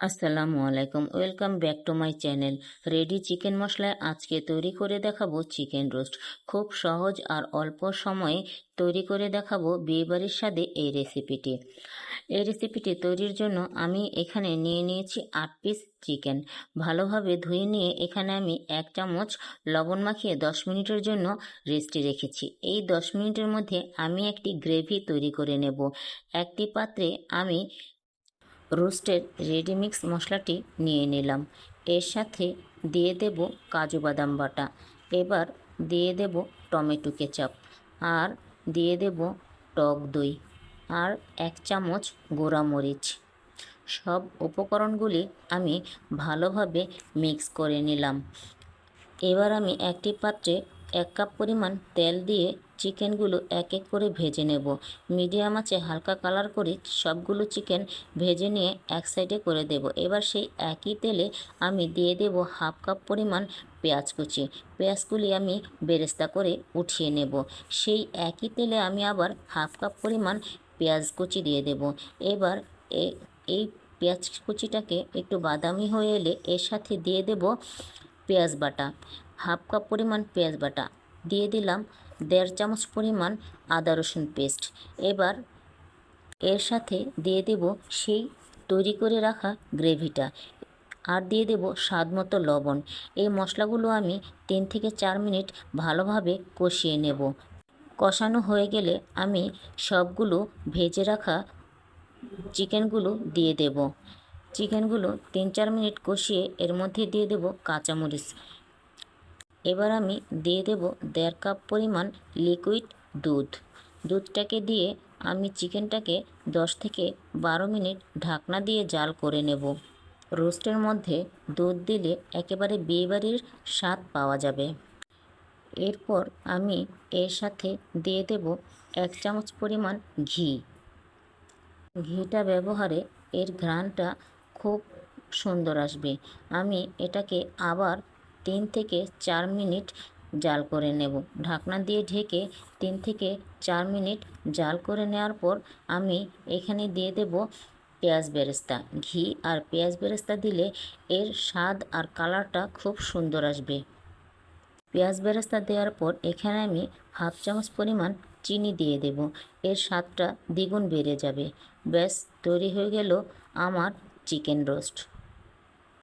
আসসালামু আলাইকুম, welcome back to my channel. Ready chicken মশলায় আজকে তৈরি করে দেখাবো চিকেন রোস্ট। খুব সহজ আর অল্প সময়ে তৈরি করে দেখাবো বিয়েবাড়ির স্বাদে এই রেসিপিটি। এই রেসিপিটি তৈরির জন্য আমি এখানে নিয়ে নিয়েছি আট পিস চিকেন। ভালোভাবে ধুয়ে নিয়ে এখানে আমি এক চামচ লবণ মাখিয়ে দশ মিনিটের জন্য রেস্টে রেখেছি। এই দশ মিনিটের মধ্যে আমি একটি গ্রেভি তৈরি করে নেব। একটি পাত্রে আমি রোস্টের রেডিমিক্স মশলাটি নিয়ে নিলাম। এর সাথে দিয়ে দেব কাজু বাদাম বাটা। এবার দিয়ে দেব টমেটো কেচাপ। আর দিয়ে দেব টক দই। আর এক চামচ গোড়ামরিচ। সব উপকরণগুলি আমি ভালোভাবে মিক্স করে নিলাম। এবার আমি একটি পাত্রে এক কাপ পরিমাণ তেল দিয়ে চিকেনগুলো এক এক করে ভেজে নেব। মিডিয়াম আছে হালকা কালার করে সবগুলো চিকেন ভেজে নিয়ে এক সাইডে করে দেব। এবার সেই একই তেলে আমি দিয়ে দেব হাফ কাপ পরিমাণ পেঁয়াজ কুচি। পেঁয়াজগুলি আমি বেরেস্তা করে উঠিয়ে নেব। সেই একই তেলে আমি আবার হাফ কাপ পরিমাণ পেঁয়াজ কুচি দিয়ে দেব। এবার এই পেঁয়াজ কুচিটাকে একটু বাদামি হয়ে এলে এর সাথে দিয়ে দেব পেঁয়াজ বাটা। হাফ কাপ পরিমাণ পেঁয়াজ বাটা। দিয়ে দিলাম দেড় চামচ পরিমাণ আদা রসুন পেস্ট। এবার এর সাথে দিয়ে দেব সেই তৈরি করে রাখা গ্রেভিটা। আর দিয়ে দেব স্বাদ মতো লবণ। এই মশলাগুলো আমি তিন থেকে চার মিনিট ভালোভাবে কষিয়ে নেব। কষানো হয়ে গেলে আমি সবগুলো ভেজে রাখা চিকেনগুলো দিয়ে দেব। চিকেনগুলো তিন চার মিনিট কষিয়ে এর মধ্যে দিয়ে দেব কাঁচামরিচ। এবার আমি দিয়ে দেব দেড় কাপ পরিমাণ লিকুইড দুধ। দুধটাকে দিয়ে আমি চিকেনটাকে দশ থেকে বারো মিনিট ঢাকনা দিয়ে জাল করে নেব। রোস্টের মধ্যে দুধ দিলে একেবারে বিয়েবাড়ির স্বাদ পাওয়া যাবে। এরপর আমি এর সাথে দিয়ে দেব এক চামচ পরিমাণ ঘি। ঘিটা ব্যবহারে এর ঘ্রাণটা খুব সুন্দর আসবে। আমি এটাকে আবার তিন থেকে চার মিনিট জাল করে নেব। ঢাকনা দিয়ে ঢেকে তিন থেকে চার মিনিট জাল করে নেওয়ার পর আমি এখানে দিয়ে দেব পেঁয়াজ বেরেস্তা। ঘি আর পেঁয়াজ বেরেস্তা দিলে এর স্বাদ আর কালারটা খুব সুন্দর আসবে। পেঁয়াজ বেরেস্তা দেওয়ার পর এখানে আমি হাফ চামচ পরিমাণ চিনি দিয়ে দেব। এর স্বাদটা দ্বিগুণ বেড়ে যাবে। ব্যাস, তৈরি হয়ে গেল আমার চিকেন রোস্ট।